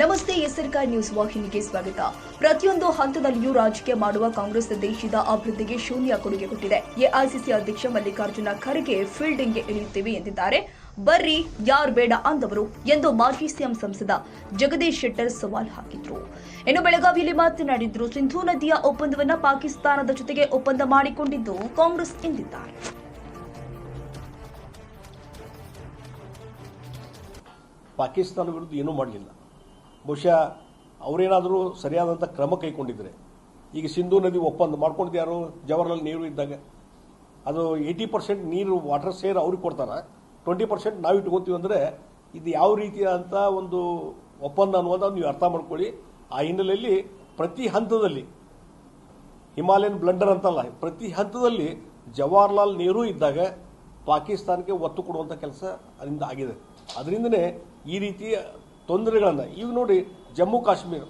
ನಮಸ್ತೆ ಎಸ್ಆರ್ಕಾರ್ ನ್ಯೂಸ್ ವಾಹಿನಿಗೆ ಸ್ವಾಗತ. ಪ್ರತಿಯೊಂದು ಹಂತದಲ್ಲಿಯೂ ರಾಜಕೀಯ ಮಾಡುವ ಕಾಂಗ್ರೆಸ್ ದೇಶದ ಅಭಿವೃದ್ಧಿಗೆ ಶೂನ್ಯ ಕೊಡುಗೆ ಕೊಟ್ಟಿದೆ. ಎಐಸಿಸಿ ಅಧ್ಯಕ್ಷ ಮಲ್ಲಿಕಾರ್ಜುನ ಖರ್ಗೆ ಫೀಲ್ಡಿಂಗ್ಗೆ ಇಳಿಯುತ್ತೇವೆ ಎಂದಿದ್ದಾರೆ. ಬರ್ರಿ, ಯಾರ್ ಬೇಡ ಅಂದವರು ಎಂದು ಮಾಜಿ ಸಿಎಂ ಸಂಸದ ಜಗದೀಶ್ ಶೆಟ್ಟರ್ ಸವಾಲ್ ಹಾಕಿದ್ರು. ಇನ್ನು ಬೆಳಗಾವಿಯಲ್ಲಿ ಮಾತನಾಡಿದ್ರು, ಸಿಂಧೂ ನದಿಯ ಒಪ್ಪಂದವನ್ನ ಪಾಕಿಸ್ತಾನದ ಜೊತೆಗೆ ಒಪ್ಪಂದ ಮಾಡಿಕೊಂಡಿದ್ದು ಕಾಂಗ್ರೆಸ್ ಎಂದಿದ್ದಾರೆ. ಪಾಕಿಸ್ತಾನ ವಿರುದ್ಧ ಏನೂ ಮಾಡಲಿಲ್ಲ. ಬಹುಶಃ ಅವರೇನಾದರೂ ಸರಿಯಾದಂಥ ಕ್ರಮ ಕೈಗೊಂಡಿದ್ರೆ. ಈಗ ಸಿಂಧೂ ನದಿ ಒಪ್ಪಂದ ಮಾಡ್ಕೊಂಡಿದ್ದು ಯಾರು? ಜವಾಹರ್ಲಾಲ್ ನೆಹರು ಇದ್ದಾಗ. ಅದು ಏಯ್ಟಿ ಪರ್ಸೆಂಟ್ ನೀರು ವಾಟರ್ ಸೇರ್ ಅವ್ರಿಗೆ ಕೊಡ್ತಾರೆ. ಟ್ವೆಂಟಿ ಪರ್ಸೆಂಟ್ ನಾವು ಇಟ್ಕೊತೀವಿ ಅಂದರೆ ಇದು ಯಾವ ರೀತಿಯಾದಂಥ ಒಂದು ಒಪ್ಪಂದ ಅನ್ನೋದನ್ನು ನೀವು ಅರ್ಥ ಮಾಡ್ಕೊಳ್ಳಿ. ಆ ಹಿನ್ನೆಲೆಯಲ್ಲಿ ಪ್ರತಿ ಹಂತದಲ್ಲಿ, ಹಿಮಾಲಯನ್ ಬ್ಲಂಡರ್ ಅಂತಲ್ಲ, ಪ್ರತಿ ಹಂತದಲ್ಲಿ ಜವಾಹರ್ಲಾಲ್ ನೆಹರು ಇದ್ದಾಗ ಪಾಕಿಸ್ತಾನಕ್ಕೆ ಒತ್ತು ಕೊಡುವಂಥ ಕೆಲಸ ಅದರಿಂದ ಆಗಿದೆ. ಅದರಿಂದನೇ ಈ ರೀತಿಯ ತೊಂದರೆಗಳನ್ನು. ಈಗ ನೋಡಿ, ಜಮ್ಮು ಕಾಶ್ಮೀರ.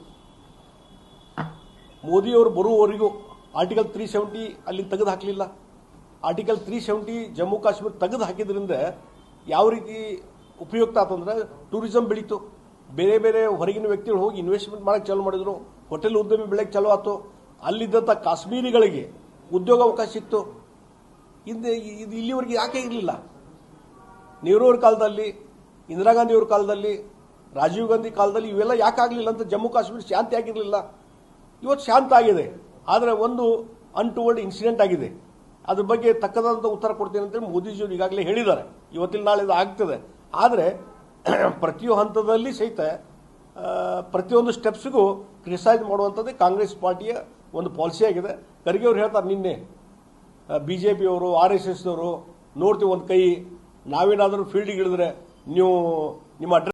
ಮೋದಿಯವರು ಬರುವವರೆಗೂ ಆರ್ಟಿಕಲ್ ತ್ರೀ ಸೆವೆಂಟಿ ಅಲ್ಲಿ ತೆಗೆದು ಹಾಕಲಿಲ್ಲ. Article three seventy Jammu Kashmir ತೆಗೆದು ಹಾಕಿದ್ರಿಂದ ಯಾವ ರೀತಿ ಉಪಯುಕ್ತ ಆತಂದ್ರೆ ಟೂರಿಸಂ ಬೆಳೀತು. ಬೇರೆ ಬೇರೆ ಹೊರಗಿನ ವ್ಯಕ್ತಿಗಳು ಹೋಗಿ ಇನ್ವೆಸ್ಟ್ಮೆಂಟ್ ಮಾಡಕ್ಕೆ ಚಾಲು ಮಾಡಿದ್ರು. ಹೋಟೆಲ್ ಉದ್ಯಮಿ ಬೆಳೆಯಕ್ಕೆ ಚಾಲು ಆಯ್ತು ಅಲ್ಲಿದ್ದಂಥ ಕಾಶ್ಮೀರಿಗಳಿಗೆ ಉದ್ಯೋಗ ಅವಕಾಶ ಇತ್ತು ಹಿಂದೆ ಇದು ಇಲ್ಲಿವರೆಗೆ ಯಾಕೆ ಇರಲಿಲ್ಲ? ನೆಹರು ಅವ್ರ ಕಾಲದಲ್ಲಿ, ಇಂದಿರಾ ಗಾಂಧಿಯವ್ರ ಕಾಲದಲ್ಲಿ ರಾಜೀವ್ ಗಾಂಧಿ ಕಾಲದಲ್ಲಿ ಇವೆಲ್ಲ ಯಾಕೆ ಆಗಲಿಲ್ಲ ಅಂತ ಜಮ್ಮು ಕಾಶ್ಮೀರ ಶಾಂತಿ ಆಗಿರಲಿಲ್ಲ? ಇವತ್ತು ಶಾಂತ ಆಗಿದೆ. ಆದರೆ ಒಂದು ಅನ್ಟುವರ್ಡ್ ಇನ್ಸಿಡೆಂಟ್ ಆಗಿದೆ. ಅದ್ರ ಬಗ್ಗೆ ತಕ್ಕದಂತ ಉತ್ತರ ಕೊಡ್ತೀನಿ ಅಂತೇಳಿ ಮೋದಿಜಿಯವರು ಈಗಾಗಲೇ ಹೇಳಿದ್ದಾರೆ. ಇವತ್ತಿನ ನಾಳೆ ಇದು ಆಗ್ತದೆ. ಆದರೆ ಪ್ರತಿಯೊ ಹಂತದಲ್ಲಿ ಸಹಿತ ಪ್ರತಿಯೊಂದು ಸ್ಟೆಪ್ಸ್ಗೂ ಕ್ರಿಟಿಸೈಸ್ ಮಾಡುವಂಥದ್ದೇ ಕಾಂಗ್ರೆಸ್ ಪಾರ್ಟಿಯ ಒಂದು ಪಾಲಿಸಿ ಆಗಿದೆ. ಖರ್ಗೆ ಅವ್ರು ಹೇಳ್ತಾರೆ ನಿನ್ನೆ ಬಿ ಜೆ ಪಿಯವರು ಆರ್ ಎಸ್ ಎಸ್ನವರು ನೋಡ್ತೀವಿ ಒಂದು ಕೈ, ನಾವೇನಾದರೂ ಫೀಲ್ಡಿಗೆ ಇಳಿದ್ರೆ ನೀವು ನಿಮ್ಮ ಅಡ್ರೆಸ್